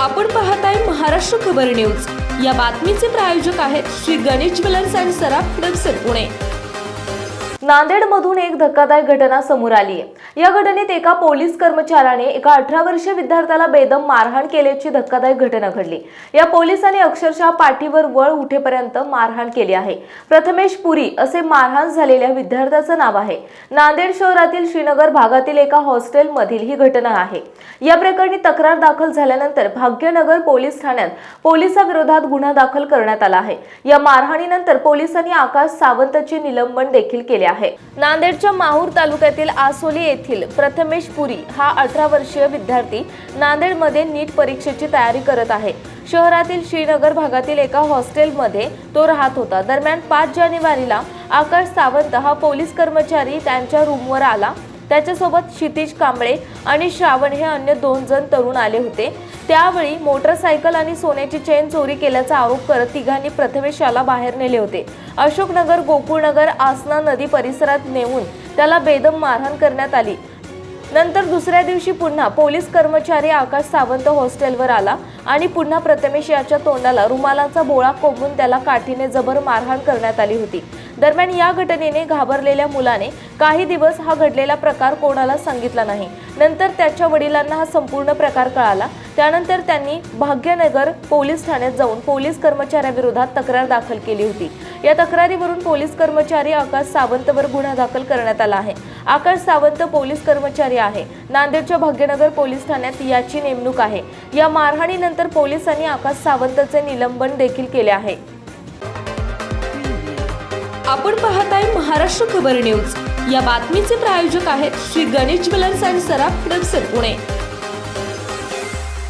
आपण पाहताय महाराष्ट्र खबर न्यूज. या बातमीचे प्रायोजक आहेत श्री गणेश ज्वेलर्स अँड सराफ हडपसर पुणे. नांदेडमधून एक धक्कादायक घटना समोर आली. आहे या घटनेत एका पोलीस कर्मचाऱ्याने एका अठरा वर्षीय विद्यार्थ्याला बेदम मारहाण केल्याची धक्कादायक घटना घडली. या पोलिसांनी अक्षरशः पाठीवर वळ उठेपर्यंत मारहाण केली आहे. प्रथमेश पुरी असे मारहाण झालेल्या विद्यार्थ्याचं नाव आहे. नांदेड शहरातील श्रीनगर भागातील एका हॉस्टेलमधील ही घटना आहे. या प्रकरणी तक्रार दाखल झाल्यानंतर भाग्यनगर पोलीस ठाण्यात पोलिसाविरोधात गुन्हा दाखल करण्यात आला आहे. या मारहाणीनंतर पोलिसांनी आकाश सावंतचे निलंबन देखील केले आहे. नांदेडच्या माहूर तालुक्यातील आसोली येथील प्रथमेश पुरी हा अठरा वर्षीय विद्यार्थी नांदेडमध्ये नीट परीक्षेची तयारी करत आहे. शहरातील श्रीनगर भागातील एका हॉस्टेलमध्ये तो राहत होता. दरम्यान पाच जानेवारीला आकाश सावंत हा पोलीस कर्मचारी त्यांच्या रूमवर आला. त्याच्यासोबत क्षितिज कांबळे आणि श्रावण हे अन्य दोन जण तरुण आले होते. त्यावेळी मोटरसायकल आणि सोन्याची चेन चोरी केल्याचा आरोप करत तिघांनी प्रथमेश याला बाहेर नेले होते. अशोकनगर गोकुळनगर आसना नदी परिसरात नेऊन त्याला बेदम मारहाण करण्यात आली. नंतर दुसऱ्या दिवशी पुन्हा पोलीस कर्मचारी आकाश सावंत हॉस्टेलवर आला. आणि पुन्हा प्रथमेश याच्या तोंडाला रुमालाचा बोळा कोंबून त्याला काठीने जबर मारहाण करण्यात आली होती. दरम्यान या घटनेने घाबरलेल्या मुलाने काही दिवस हा घडलेला प्रकार कोणाला सांगितला नाही. नंतर त्याच्या वडिलांना हा संपूर्ण प्रकार कळाला. त्यानंतर त्यांनी भाग्यनगर पोलीस ठाण्यात जाऊन पोलीस कर्मचाऱ्याविरोधात तक्रार दाखल केली होती. या तक्रारीवरून पोलीस कर्मचारी आकाश सावंतवर गुन्हा दाखल करण्यात आला आहे. आकाश सावंत पोलीस कर्मचारी आहे. नांदेडच्या भाग्यनगर पोलीस ठाण्यात याची नेमणूक आहे. या मारहाणीनंतर पोलिसांनी आकाश सावंतचे निलंबन देखील केले आहे. आपण पाहत आहे महाराष्ट्र खबर न्यूज. या बातमीचे प्रायोजक आहेत श्री गणेश ज्वेलर्स अँड सराफ हडपसर पुणे.